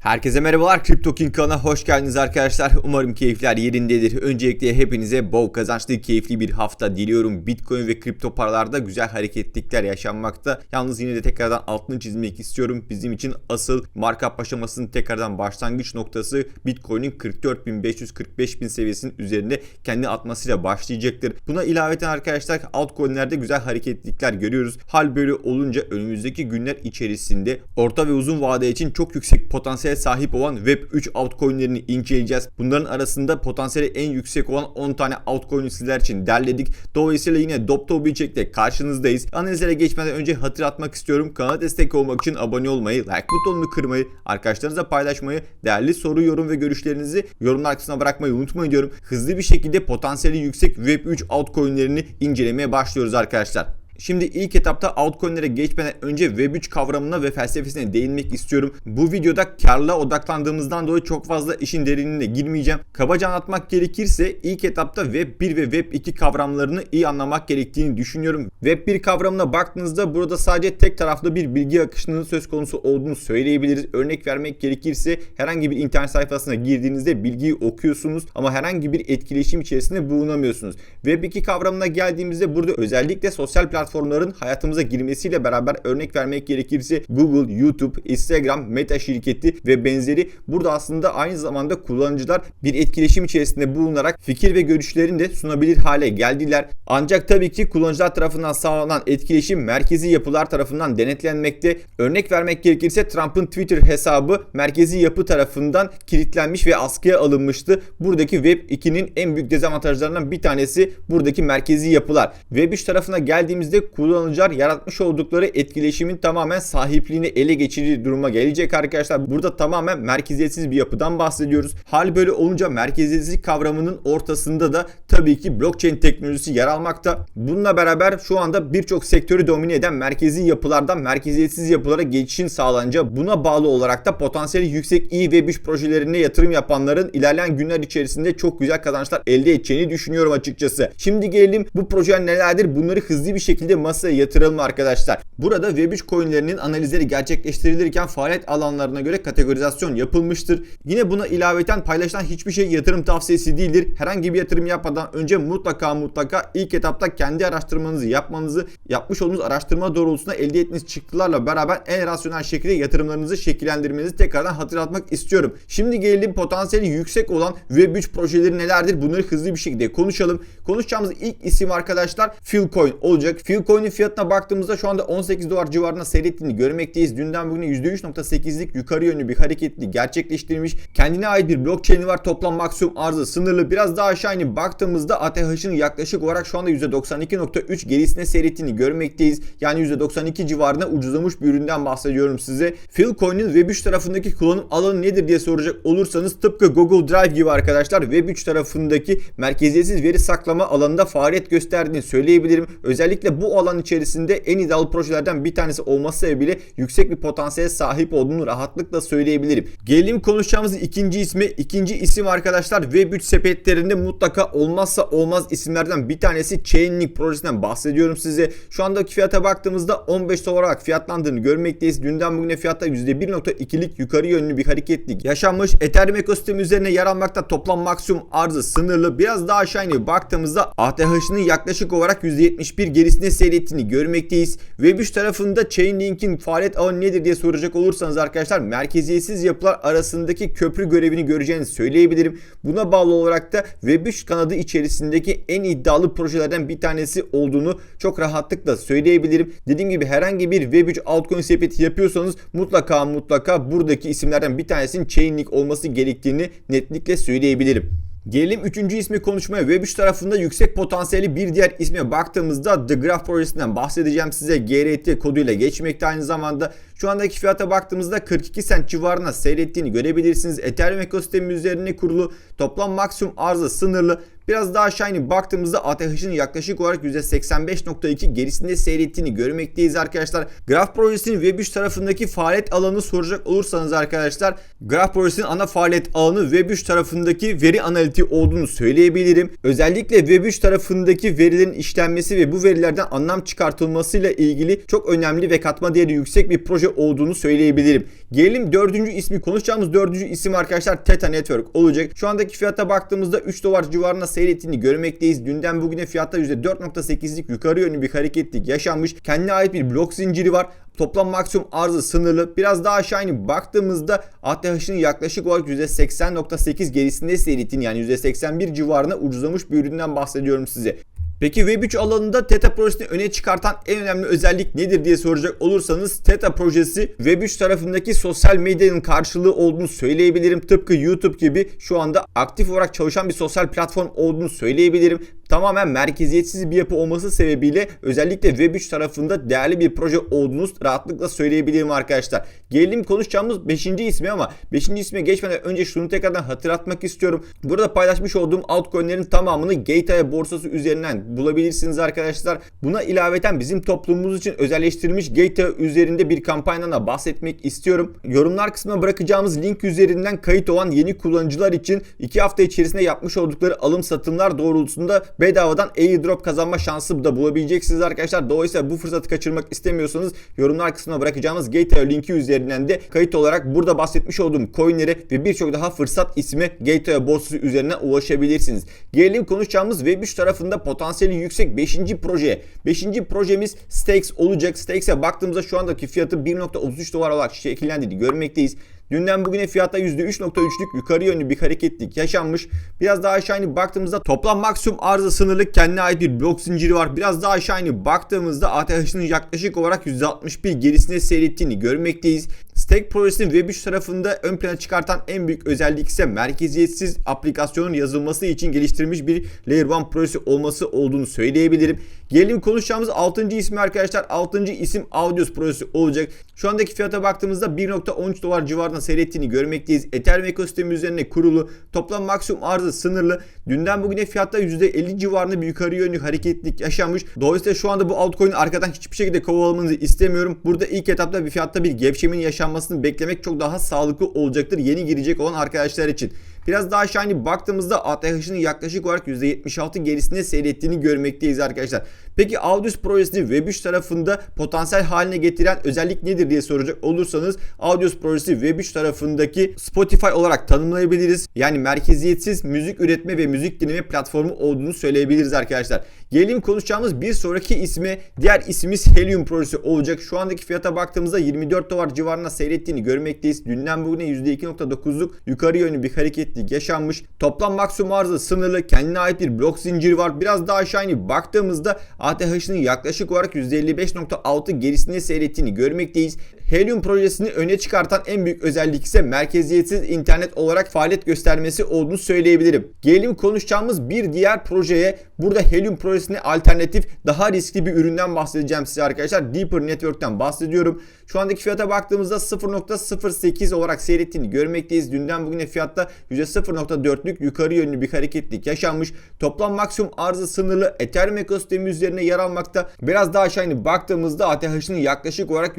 Herkese merhabalar. Crypto King kanalına hoş geldiniz arkadaşlar. Umarım keyifler yerindedir. Öncelikle hepinize bol kazançlı, keyifli bir hafta diliyorum. Bitcoin ve kripto paralarda güzel hareketlikler yaşanmakta. Yalnız yine de tekrardan altını çizmek istiyorum. Bizim için asıl markup aşamasının tekrardan başlangıç noktası Bitcoin'in 44.500-45.000 seviyesinin üzerinde kendi atmasıyla başlayacaktır. Buna ilaveten arkadaşlar altcoin'lerde güzel hareketlikler görüyoruz. Hal böyle olunca önümüzdeki günler içerisinde orta ve uzun vade için çok yüksek potansiyel sahip olan Web3 altcoin'lerini inceleyeceğiz. Bunların arasında potansiyeli en yüksek olan 10 tane altcoin'i sizler için derledik. Dolayısıyla yine dop dop bir çekte karşınızdayız. Analizlere geçmeden önce hatırlatmak istiyorum. Kanala destek olmak için abone olmayı, like butonunu kırmayı, arkadaşlarınızla paylaşmayı, değerli soru, yorum ve görüşlerinizi yorumlar kısmına bırakmayı unutmayın diyorum. Hızlı bir şekilde potansiyeli yüksek Web3 altcoin'lerini incelemeye başlıyoruz arkadaşlar. Şimdi ilk etapta altcoin'lere geçmeden önce Web3 kavramına ve felsefesine değinmek istiyorum. Bu videoda karla odaklandığımızdan dolayı çok fazla işin derinliğine girmeyeceğim. Kabaca anlatmak gerekirse ilk etapta Web1 ve Web2 kavramlarını iyi anlamak gerektiğini düşünüyorum. Web1 kavramına baktığınızda burada sadece tek taraflı bir bilgi akışının söz konusu olduğunu söyleyebiliriz. Örnek vermek gerekirse herhangi bir internet sayfasına girdiğinizde bilgiyi okuyorsunuz ama herhangi bir etkileşim içerisinde bulunamıyorsunuz. Web2 kavramına geldiğimizde burada özellikle sosyal platformların hayatımıza girmesiyle beraber örnek vermek gerekirse Google, YouTube, Instagram, Meta şirketi ve benzeri burada aslında aynı zamanda kullanıcılar bir etkileşim içerisinde bulunarak fikir ve görüşlerini de sunabilir hale geldiler. Ancak tabii ki kullanıcılar tarafından sağlanan etkileşim merkezi yapılar tarafından denetlenmekte. Örnek vermek gerekirse Trump'ın Twitter hesabı merkezi yapı tarafından kilitlenmiş ve askıya alınmıştı. Buradaki Web 2'nin en büyük dezavantajlarından bir tanesi buradaki merkezi yapılar. Web 3 tarafına geldiğimizde kullanıcılar yaratmış oldukları etkileşimin tamamen sahipliğini ele geçirdiği duruma gelecek arkadaşlar. Burada tamamen merkeziyetsiz bir yapıdan bahsediyoruz. Hal böyle olunca merkeziyetsizlik kavramının ortasında da tabii ki blockchain teknolojisi yer almakta. Bununla beraber şu anda birçok sektörü domine eden merkezi yapılardan merkeziyetsiz yapılara geçişin sağlanınca buna bağlı olarak da potansiyeli yüksek iyi ve 3 projelerine yatırım yapanların ilerleyen günler içerisinde çok güzel kazançlar elde edeceğini düşünüyorum açıkçası. Şimdi gelelim bu projeler nelerdir? Bunları hızlı bir şekilde masaya yatıralım arkadaşlar. Burada Web3 coinlerinin analizleri gerçekleştirilirken faaliyet alanlarına göre kategorizasyon yapılmıştır. Yine buna ilaveten paylaşılan hiçbir şey yatırım tavsiyesi değildir. Herhangi bir yatırım yapmadan önce mutlaka mutlaka ilk etapta kendi araştırmanızı yapmanızı, yapmış olduğunuz araştırma doğrultusunda elde ettiğiniz çıktılarla beraber en rasyonel şekilde yatırımlarınızı şekillendirmenizi tekrardan hatırlatmak istiyorum. Şimdi gelelim potansiyeli yüksek olan Web3 projeleri nelerdir? Bunları hızlı bir şekilde konuşalım. Konuşacağımız ilk isim arkadaşlar Philcoin olacak. Philcoin'in fiyatına baktığımızda şu anda 18 dolar civarında seyrettiğini görmekteyiz. Dünden bugüne %3.8'lik yukarı yönlü bir hareketli gerçekleştirmiş. Kendine ait bir blockchain'i var. Toplam maksimum arzı sınırlı. Biraz daha aşağı inip baktığımızda ATH'ın yaklaşık olarak şu anda %92.3 gerisine seyrettiğini görmekteyiz. Yani %92 civarında ucuzlamış bir üründen bahsediyorum size. Philcoin'in Web3 tarafındaki kullanım alanı nedir diye soracak olursanız tıpkı Google Drive gibi arkadaşlar Web3 tarafındaki merkeziyetsiz veri saklama alanında faaliyet gösterdiğini söyleyebilirim. Özellikle bu alan içerisinde en ideal projelerden bir tanesi olması sebebiyle yüksek bir potansiyele sahip olduğunu rahatlıkla söyleyebilirim. Gelelim konuşacağımız ikinci ismi. İkinci isim arkadaşlar Web3 sepetlerinde mutlaka olmazsa olmaz isimlerden bir tanesi Chainlink projesinden bahsediyorum size. Şu andaki fiyata baktığımızda 15 dolar olarak fiyatlandığını görmekteyiz. Dünden bugüne fiyatta %1.2'lik yukarı yönlü bir hareketlik yaşanmış. Ethereum ekosistemi üzerine yer almakta toplam maksimum arzı sınırlı. Biraz daha aşağı inip baktığımızda ATH'ının yaklaşık olarak %71 gerisine seyrettiğini görmekteyiz. Web3 tarafında Chainlink'in faaliyet alanı nedir diye soracak olursanız arkadaşlar merkeziyetsiz yapılar arasındaki köprü görevini göreceğinizi söyleyebilirim. Buna bağlı olarak da Web3 kanadı içerisindeki en iddialı projelerden bir tanesi olduğunu çok rahatlıkla söyleyebilirim. Dediğim gibi herhangi bir Web3 altcoin sepeti yapıyorsanız mutlaka mutlaka buradaki isimlerden bir tanesinin Chainlink olması gerektiğini netlikle söyleyebilirim. Gelelim üçüncü ismi konuşmaya. Web3 tarafında yüksek potansiyeli bir diğer isme baktığımızda The Graph projesinden bahsedeceğim size. GRT koduyla geçmekte aynı zamanda. Şu andaki fiyata baktığımızda 42 cent civarına seyrettiğini görebilirsiniz. Ethereum ekosistemi üzerine kurulu toplam maksimum arzı sınırlı. Biraz daha aşağı inip baktığımızda ATH'ın yaklaşık olarak %85.2 gerisinde seyrettiğini görmekteyiz arkadaşlar. Graf projesinin Web3 tarafındaki faaliyet alanı soracak olursanız arkadaşlar Graf projesinin ana faaliyet alanı Web3 tarafındaki veri analitiği olduğunu söyleyebilirim. Özellikle Web3 tarafındaki verilerin işlenmesi ve bu verilerden anlam çıkartılmasıyla ilgili çok önemli ve katma değeri yüksek bir proje olduğunu söyleyebilirim. Gelelim dördüncü ismi konuşacağımız dördüncü isim arkadaşlar Theta Network olacak. Şu andaki fiyata baktığımızda 3 dolar civarında seyrettiğini görmekteyiz. Dünden bugüne fiyatta %4.8'lik yukarı yönlü bir hareketlik yaşanmış. Kendine ait bir blok zinciri var. Toplam maksimum arzı sınırlı. Biraz daha aşağı inip baktığımızda ATH'ın yaklaşık olarak %80.8 gerisinde seyrettiğini yani %81 civarına ucuzlamış bir üründen bahsediyorum size. Peki Web3 alanında Theta projesini öne çıkartan en önemli özellik nedir diye soracak olursanız Theta projesi Web3 tarafındaki sosyal medyanın karşılığı olduğunu söyleyebilirim. Tıpkı YouTube gibi şu anda aktif olarak çalışan bir sosyal platform olduğunu söyleyebilirim tamamen merkeziyetsiz bir yapı olması sebebiyle özellikle Web3 tarafında değerli bir proje olduğunu rahatlıkla söyleyebilirim arkadaşlar. Gelelim konuşacağımız 5. ismi ama 5. isme geçmeden önce şunu tekrardan hatırlatmak istiyorum. Burada paylaşmış olduğum altcoin'lerin tamamını Gateway borsası üzerinden bulabilirsiniz arkadaşlar. Buna ilaveten bizim toplumumuz için özelleştirilmiş Gateway üzerinde bir kampanyadan bahsetmek istiyorum. Yorumlar kısmına bırakacağımız link üzerinden kayıt olan yeni kullanıcılar için 2 hafta içerisinde yapmış oldukları alım satımlar doğrultusunda bedavadan airdrop kazanma şansı da bulabileceksiniz arkadaşlar. Dolayısıyla bu fırsatı kaçırmak istemiyorsanız yorumlar kısmına bırakacağımız Gateway linki üzerinden de kayıt olarak burada bahsetmiş olduğum coinlere ve birçok daha fırsat ismi Gateway borsası üzerinden ulaşabilirsiniz. Gelelim konuşacağımız Web3 tarafında potansiyeli yüksek 5. projeye. 5. projemiz Stakes olacak. Stakes'e baktığımızda şu andaki fiyatı 1.33 dolar olarak şekillendiğini görmekteyiz. Dünden bugüne fiyatta %3.3'lük yukarı yönlü bir hareketlik yaşanmış. Biraz daha aşağı inip baktığımızda toplam maksimum arzı sınırlık kendine ait bir blok zinciri var. Biraz daha aşağı inip baktığımızda ATH'ın yaklaşık olarak %61 gerisine seyrettiğini görmekteyiz. Stake projesini Web3 tarafında ön plana çıkartan en büyük özellik ise merkeziyetsiz aplikasyonun yazılması için geliştirilmiş bir Layer 1 projesi olması olduğunu söyleyebilirim. Gelelim konuşacağımız 6. ismi arkadaşlar. 6. isim Audios projesi olacak. Şu andaki fiyata baktığımızda 1.13 dolar civarında seyrettiğini görmekteyiz. Ethereum ekosistemi üzerine kurulu. Toplam maksimum arzı sınırlı. Dünden bugüne fiyatta %50 civarında bir yukarı yönlü hareketlilik yaşanmış. Dolayısıyla şu anda bu altcoin'i arkadan hiçbir şekilde kovalamanızı istemiyorum. Burada ilk etapta bir fiyatta bir gevşemin yaşanmasını beklemek çok daha sağlıklı olacaktır. Yeni girecek olan arkadaşlar için. Biraz daha aşağı inip baktığımızda ATH'ın yaklaşık olarak %76 gerisinde seyrettiğini görmekteyiz arkadaşlar. Peki Audius projesini Web3 tarafında potansiyel haline getiren özellik nedir diye soracak olursanız Audius projesi Web3 tarafındaki Spotify olarak tanımlayabiliriz. Yani merkeziyetsiz müzik üretme ve müzik dinleme platformu olduğunu söyleyebiliriz arkadaşlar. Gelelim konuşacağımız bir sonraki ismi diğer ismimiz Helium projesi olacak. Şu andaki fiyata baktığımızda 24 dolar civarında seyrettiğini görmekteyiz. Dünden bugüne %2.9'luk yukarı yönlü bir hareketlik yaşanmış. Toplam maksimum arzı sınırlı kendine ait bir blok zinciri var. Biraz daha aşağı inip baktığımızda ATH'nin yaklaşık olarak %55.6 gerisinde seyrettiğini görmekteyiz. Helium projesini öne çıkartan en büyük özellik ise merkeziyetsiz internet olarak faaliyet göstermesi olduğunu söyleyebilirim. Gelelim konuşacağımız bir diğer projeye. Burada Helium projesine alternatif daha riskli bir üründen bahsedeceğim size arkadaşlar. Deeper Network'ten bahsediyorum. Şu andaki fiyata baktığımızda 0.08 olarak seyrettiğini görmekteyiz. Dünden bugüne fiyatta %0.4'lük yukarı yönlü bir hareketlik yaşanmış. Toplam maksimum arzı sınırlı Ethereum ekosistemi üzerine yer almakta. Biraz daha aşağı inip baktığımızda ATH'nin yaklaşık olarak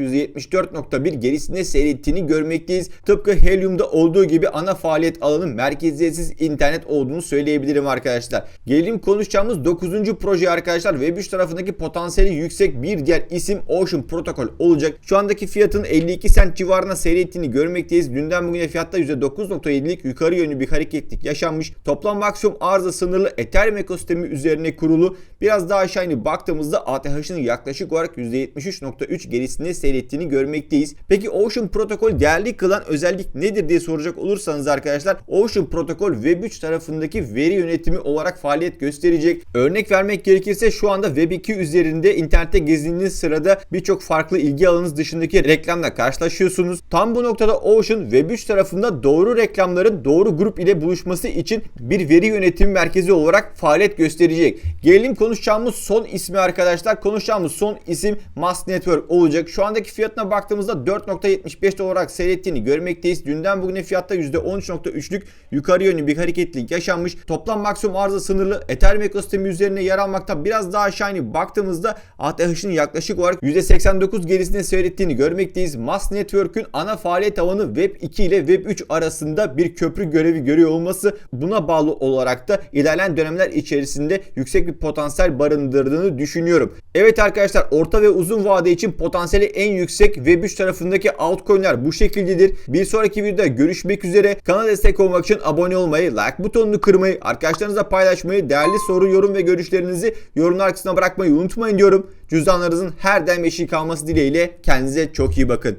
%74.1 gerisinde seyrettiğini görmekteyiz. Tıpkı Helium'da olduğu gibi ana faaliyet alanı merkeziyetsiz internet olduğunu söyleyebilirim arkadaşlar. Gelelim konuşacağımız 9. proje arkadaşlar. Web3 tarafındaki potansiyeli yüksek bir diğer isim Ocean Protocol olacak. Şu andaki fiyatın 52 cent civarına seyrettiğini görmekteyiz. Dünden bugüne fiyatta %9.7'lik yukarı yönlü bir hareketlik yaşanmış. Toplam maksimum arzı sınırlı Ethereum ekosistemi üzerine kurulu. Biraz daha aşağı inip baktığımızda ATH'ın yaklaşık olarak %73.3 gerisinde seyrettiğini görmekteyiz. Peki Ocean Protocol değerli kılan özellik nedir diye soracak olursanız arkadaşlar Ocean Protocol Web3 tarafındaki veri yönetimi olarak faaliyet gösterecek. Örnek vermek gerekirse şu anda Web2 üzerinde internette gezindiğiniz sırada birçok farklı ilgi alanınız dışındaki reklamla karşılaşıyorsunuz. Tam bu noktada Ocean Web3 tarafında doğru reklamların doğru grup ile buluşması için bir veri yönetimi merkezi olarak faaliyet gösterecek. Gelelim konuşacağımız son ismi arkadaşlar. Konuşacağımız son isim Mass Network olacak. Şu andaki fiyatına baktığımız baktığımızda 4.75 olarak seyrettiğini görmekteyiz. Dünden bugüne fiyatta %13.3'lük yukarı yönlü bir hareketlilik yaşanmış. Toplam maksimum arzı sınırlı. Ethereum ekosistemi üzerine yer almakta biraz daha aşağı baktığımızda ATH'ın yaklaşık olarak %89 gerisinde seyrettiğini görmekteyiz. Mass Network'ün ana faaliyet alanı Web 2 ile Web 3 arasında bir köprü görevi görüyor olması buna bağlı olarak da ilerleyen dönemler içerisinde yüksek bir potansiyel barındırdığını düşünüyorum. Evet arkadaşlar orta ve uzun vade için potansiyeli en yüksek Web 3 tarafındaki altcoin'ler bu şekildedir. Bir sonraki videoda görüşmek üzere. Kanala destek olmak için abone olmayı, like butonunu kırmayı, arkadaşlarınızla paylaşmayı, değerli soru, yorum ve görüşlerinizi yorumlar kısmına bırakmayı unutmayın diyorum. Cüzdanlarınızın her daim eşiği kalması dileğiyle kendinize çok iyi bakın.